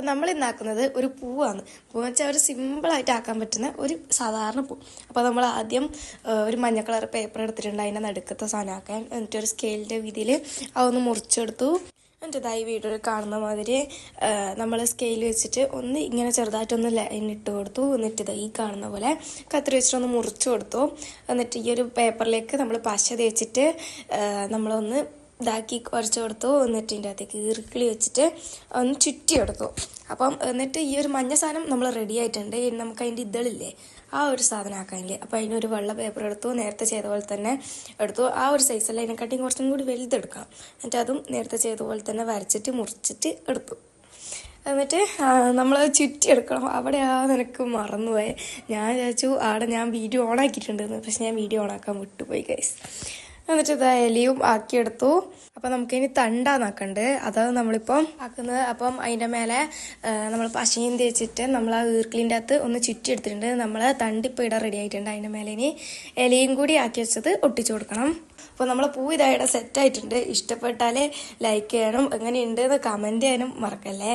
അപ്പം നമ്മൾ ഇന്നാക്കുന്നത് ഒരു പൂവാണ്. പൂവെന്ന് വെച്ചാൽ ഒരു സിമ്പിളായിട്ട് ആക്കാൻ പറ്റുന്ന ഒരു സാധാരണ പൂ. അപ്പോൾ നമ്മൾ ആദ്യം ഒരു മഞ്ഞ കളർ പേപ്പർ എടുത്തിട്ടുണ്ട്. അതിന്റെ നടുക്കത്തെ സാധനം ആക്കാൻ എന്നിട്ട് ഒരു സ്കെയിലിന്റെ വീതിയിൽ അതൊന്ന് മുറിച്ചെടുത്തു. എന്നിട്ട് ഇതായി വീഡിയോയിൽ കാണുന്ന മാതിരി നമ്മൾ സ്കെയിൽ വെച്ചിട്ട് ഒന്ന് ഇങ്ങനെ ചെറുതായിട്ടൊന്ന് ലൈൻ ഇട്ട് കൊടുത്തു. എന്നിട്ട് ഇതാ ഈ കാണുന്ന പോലെ കത്തിരി വെച്ചിട്ട് ഒന്ന് മുറിച്ചു കൊടുത്തു. എന്നിട്ട് ഈ ഒരു പേപ്പറിലേക്ക് നമ്മൾ പശ തേച്ചിട്ട് നമ്മളൊന്ന് ഇതാക്കി കുറച്ച് കൊടുത്തു. എന്നിട്ട് ഇതിന്റെ അകത്തേക്ക് ഈർക്കിളി വെച്ചിട്ട് ഒന്ന് ചുറ്റി കൊടുത്തു. അപ്പം എന്നിട്ട് ഈ ഒരു മഞ്ഞ സാധനം നമ്മൾ റെഡി ആയിട്ടുണ്ട്. നമുക്ക് അതിന്റെ ഇതളില്ലേ ആ ഒരു സാധനം ആക്കാനില്ലേ. അപ്പോൾ അതിനൊരു വെള്ള പേപ്പർ എടുത്തു നേരത്തെ ചെയ്ത പോലെ തന്നെ എടുത്തു. ആ ഒരു സൈസല്ല അതിനെക്കാട്ടിയും കുറച്ചും കൂടി വലുതെടുക്കാം എന്നിട്ട് അതും നേരത്തെ ചെയ്ത പോലെ തന്നെ വരച്ചിട്ട് മുറിച്ചിട്ട് എടുത്തു. എന്നിട്ട് നമ്മൾ ചുറ്റിയെടുക്കണം അവിടെ ആ നിനക്ക് മറന്നുപോയി. ഞാൻ വിചാരിച്ചു ആടെ ഞാൻ വീഡിയോ ഓൺ ആക്കിയിട്ടുണ്ടെന്ന്. പക്ഷെ ഞാൻ വീഡിയോ ഓൺ ആക്കാൻ വിട്ടുപോയി ഗൈസ് എന്നിട്ട് ഇത് ഇലയും ആക്കിയെടുത്തു. അപ്പം നമുക്കിനി തണ്ടാന്നാക്കണ്ട്. അതാണ് നമ്മളിപ്പം ആക്കുന്നത്. അപ്പം അതിന്റെ മേലെ നമ്മൾ പശയും തേച്ചിട്ട് നമ്മൾ ആ ഈർക്കിളിന്റെ അകത്ത് ഒന്ന് ചുറ്റി എടുത്തിട്ടുണ്ട് നമ്മൾ തണ്ടിപ്പോൾ ഇടാൻ റെഡി ആയിട്ടുണ്ട് അതിന്റെ മേലെ ഇനി ഇലയും കൂടി ആക്കി വെച്ചത് ഒട്ടിച്ചു കൊടുക്കണം. അപ്പോൾ നമ്മൾ പൂ ഇതായിട്ട് സെറ്റ് ആയിട്ടുണ്ട്. ഇഷ്ടപ്പെട്ടാൽ ലൈക്ക് ചെയ്യണം എങ്ങനെയുണ്ട് എന്ന് കമന്റ് ചെയ്യാനും മറക്കല്ലേ.